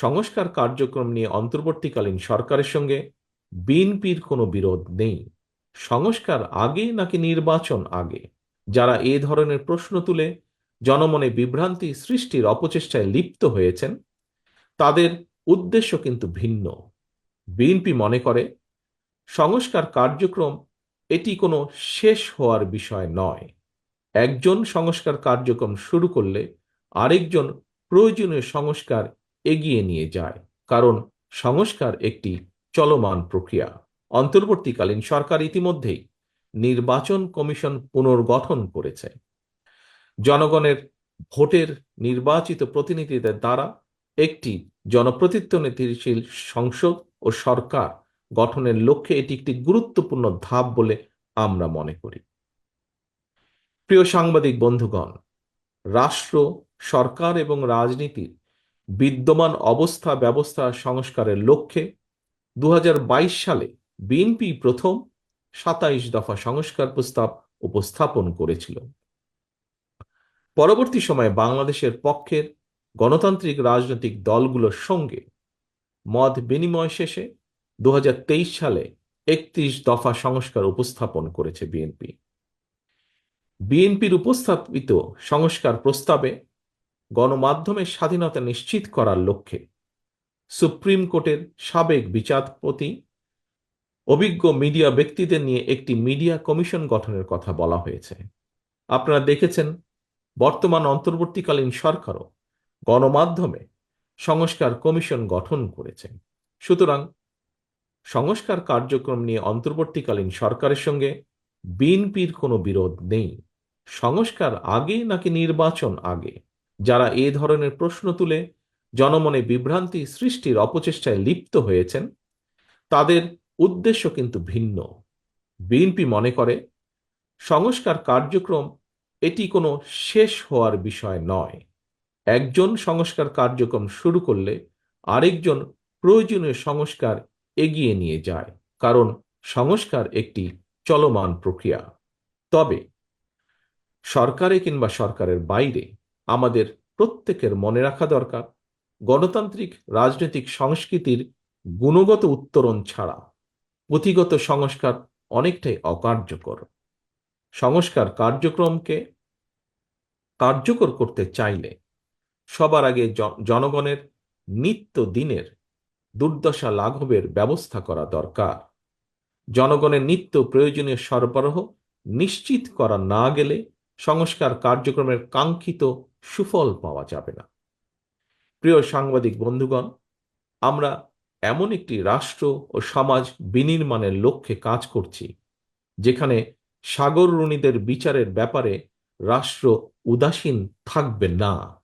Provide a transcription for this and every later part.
সংস্কার কার্যক্রম নিয়ে অন্তর্বর্তীকালীন সরকারের সঙ্গে বিএনপির কোনো বিরোধ নেই। সংস্কার আগে নাকি নির্বাচন আগে? যারা এ ধরনের প্রশ্ন তুলে জনমনে বিভ্রান্তি সৃষ্টির অপচেষ্টায় লিপ্ত হয়েছেন, তাদের উদ্দেশ্য কিন্তু ভিন্ন। বিএনপি মনে করে, সংস্কার কার্যক্রম এটি কোনো শেষ হওয়ার বিষয় নয়। একজন সংস্কার কার্যক্রম শুরু করলে আরেকজন প্রয়োজনীয় সংস্কার এগিয়ে নিয়ে যায়। কারণ সংস্কার একটি চলমান প্রক্রিয়া। অন্তর্বর্তীকালীন সরকার ইতিমধ্যেই নির্বাচন কমিশন পুনর্গঠন করেছে। জনগণের ভোটের নির্বাচিত প্রতিনিধিদের দ্বারা একটি জনপ্রতিনিধিশীল সংসদ ও সরকার গঠনের লক্ষ্যে এটি একটি গুরুত্বপূর্ণ ধাপ বলে আমরা মনে করি। প্রিয় সাংবাদিক বন্ধুগণ, রাষ্ট্র, সরকার এবং রাজনীতির বিদ্যমান অবস্থা ব্যবস্থা সংস্কারের লক্ষ্যে দু হাজার বাইশ সালে বিএনপি প্রথম সাতাইশ দফা সংস্কার প্রস্তাব উপস্থাপন করেছিল। পরবর্তী সময়ে বাংলাদেশের পক্ষের গণতান্ত্রিক রাজনৈতিক দলগুলোর সঙ্গে মত বিনিময় শেষে দু হাজার তেইশ সালে একত্রিশ দফা সংস্কার উপস্থাপন করেছে বিএনপি। বিএনপির উপস্থাপিত সংস্কার প্রস্তাবে গণমাধ্যমের স্বাধীনতা নিশ্চিত করার লক্ষ্যে সুপ্রিম কোর্টের সাবেক বিচারপতি, অভিজ্ঞ মিডিয়া ব্যক্তিদের নিয়ে একটি মিডিয়া কমিশন গঠনের কথা বলা হয়েছে। আপনারা দেখেছেন, বর্তমান অন্তর্বর্তীকালীন সরকারও গণমাধ্যমে সংস্কার কমিশন গঠন করেছে। সুতরাং সংস্কার কার্যক্রম নিয়ে অন্তর্বর্তীকালীন সরকারের সঙ্গে বিএনপির কোনো বিরোধ নেই। সংস্কার আগে নাকি নির্বাচন আগে? যারা এ ধরনের প্রশ্ন তুলে জনমনে বিভ্রান্তি সৃষ্টির অপচেষ্টায় লিপ্ত হয়েছেন, তাদের উদ্দেশ্য কিন্তু ভিন্ন। বিএনপি মনে করে, সংস্কার কার্যক্রম এটি কোনো শেষ হওয়ার বিষয় নয়। একজন সংস্কার কার্যক্রম শুরু করলে আরেকজন প্রয়োজনীয় সংস্কার এগিয়ে নিয়ে যায়, কারণ সংস্কার একটি চলমান প্রক্রিয়া। তবে সরকারে কিংবা সরকারের বাইরে আমাদের প্রত্যেকের মনে রাখা দরকার। গণতান্ত্রিক, রাজনৈতিক সংস্কৃতির গুণগত উত্তরণ ছাড়া পুঁথিগত সংস্কার অনেকটাই অকার্যকর। সংস্কার কার্যক্রমকে কার্যকর করতে চাইলে সবার আগে জনগণের নিত্য দিনের দুর্দশা লাঘবের ব্যবস্থা করা দরকার। জনগণের নিত্য প্রয়োজনীয় সরবরাহ নিশ্চিত করা না গেলে সংস্কার কার্যক্রমের কাঙ্ক্ষিত সুফল পাওয়া যাবে না। প্রিয় সাংবাদিক বন্ধুগণ, আমরা এমন একটি রাষ্ট্র ও সমাজ বিনির্মাণের লক্ষ্যে কাজ করছি, যেখানে সাগর রুণীদের বিচারের ব্যাপারে রাষ্ট্র উদাসীন থাকবে না।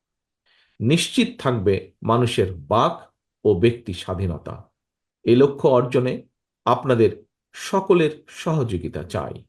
নিশ্চিত থাকবে মানুষের বাক ও ব্যক্তি স্বাধীনতা। এ লক্ষ্য অর্জনে আপনাদের সকলের সহযোগিতা চাই।